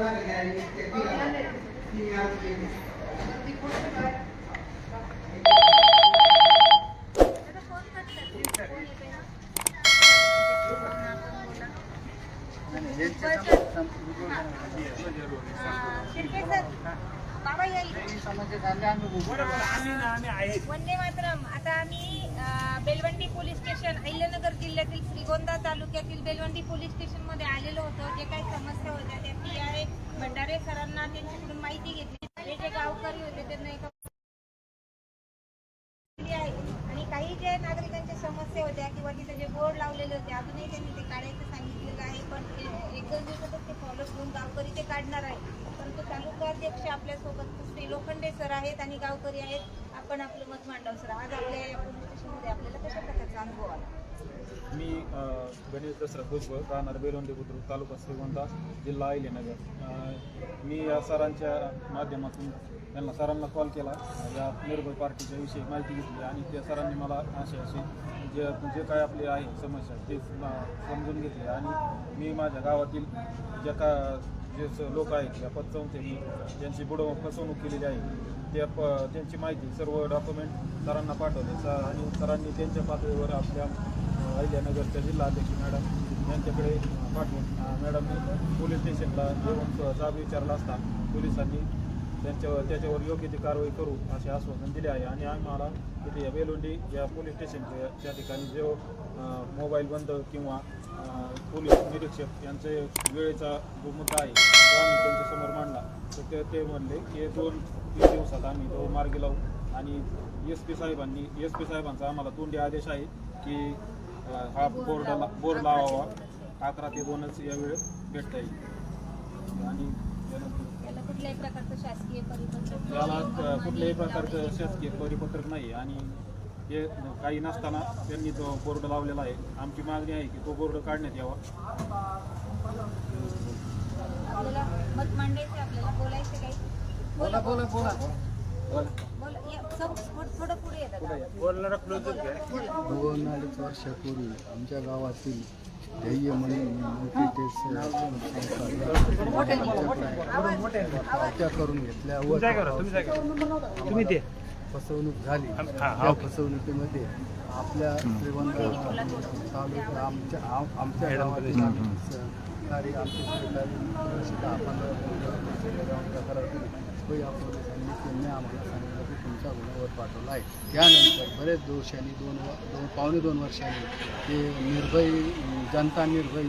हाँ, थोड़ा ले जाएँगे तीन यार क्रिकेट सर बाबा या वंदे मातरम. आता आम्ही बेलवंडी पोलीस स्टेशन अहिल्यानगर जिल्ह्यातील श्रीगोंदा तालुक्यातील बेलवंडी पोलीस स्टेशनमध्ये आलेलो होतो. जे काही समस्या होत्या त्या पी आय भंडारे सरांना त्यांच्याकडून माहिती घेतली. हे जे गावकरी होते त्यांना एका दिली आहे. आणि काही जे नागरिकांच्या समस्या होत्या किंवा तिथे जे बोर्ड लावलेले होते अजूनही त्यांनी ते काढायचं सांगितलेलं आहे. पण ते- एक दोन दिवसातच ते फॉलो करून गावकरी ते काढणार आहे परंतु तालुकाध्यक्ष आपल्यासोबत श्री लोखंडे सर आहेत आणि गावकरी आहेत. आपण आपलं मत मांडव सर. आज आपल्या या पोलीस स्टेशनमध्ये आपल्याला कशा प्रकारचा अनुभव आला? मी गणेश दसरथ भुजबळ राहणार बेलोंडे बुद्रुक तालुका श्रीगोंदा जिल्हा अहिलेनगर. मी या सरांच्या माध्यमातून त्यांना सरांना कॉल केला. या निर्भय पार्टीच्या विषयी माहिती घेतली आणि त्या सरांनी मला असे असे जे जे काय आपले आहे समस्या ते समजून घेतले. आणि मी माझ्या गावातील ज्या का जे लोक आहेत या पतसंस्थेने ज्यांची बुडव फसवणूक केलेली आहे त्या प त्यांची माहिती सर्व डॉक्युमेंट सरांना पाठवले. सर आणि सरांनी त्यांच्या पातळीवर आपल्या अ, अहिल्यानगरच्या जिल्हाध्यक्ष मॅडम यांच्याकडे पाठवून मॅडमने पोलीस स्टेशनला येऊन जाब विचारला असता पोलिसांनी त्यांच्यावर त्याच्यावर योग्य ती कारवाई करू असे आश्वासन दिले आहे. आणि आम्हाला इथे या बेलुंडी या पोलीस स्टेशनच्या त्या ठिकाणी जो मोबाईल बंद किंवा पोलीस निरीक्षक यांचे वेळेचा जो मुद्दा आहे तो आम्ही त्यांच्यासमोर मांडला. तर ते ते म्हणले की दोन तीन दिवसात आम्ही तो मार्गी लावू. आणि एस पी साहेबांनी एस पी साहेबांचा आम्हाला तोंडी आदेश आहे की हा बोर्ड बोर्ड लावावा. अकरा ते दोनच या वेळेत भेटता येईल. आणि त्यानंतर त्याला कुठल्याही प्रकारचं शासकीय परिपत्रक याला कुठल्याही प्रकारचं शासकीय परिपत्रक नाही आणि हे काही नसताना त्यांनी तो बोर्ड लावलेला आहे आमची मागणी आहे की तो बोर्ड काढण्यात यावा. आपल्याला मत मांडायचं आपल्याला बोलायचं काही? बोला बोला बोला. बोला. या, सब थोडं थोडं पुढे येतात दोन अडीच वर्षापूर्वी आमच्या गावातील ध्येय म्हणून हत्या करून घेतल्यावर फसवणूक झाली. हा, त्या. फसवणुकीमध्ये आपल्या श्रीमंत तालुका आमच्या आम- आमच्या गावातील सहकारी आमचे सहकारी सुद्धा आपण तक्रार केली तो या पोलिसांनी त्यांनी आम्हाला सांगितलं. की तुमचा गुन्ह्यावर पाठवला आहे. त्यानंतर बरेच दिवसांनी दोन दोन पावणे दोन वर्षांनी ते निर्भय जनता निर्भय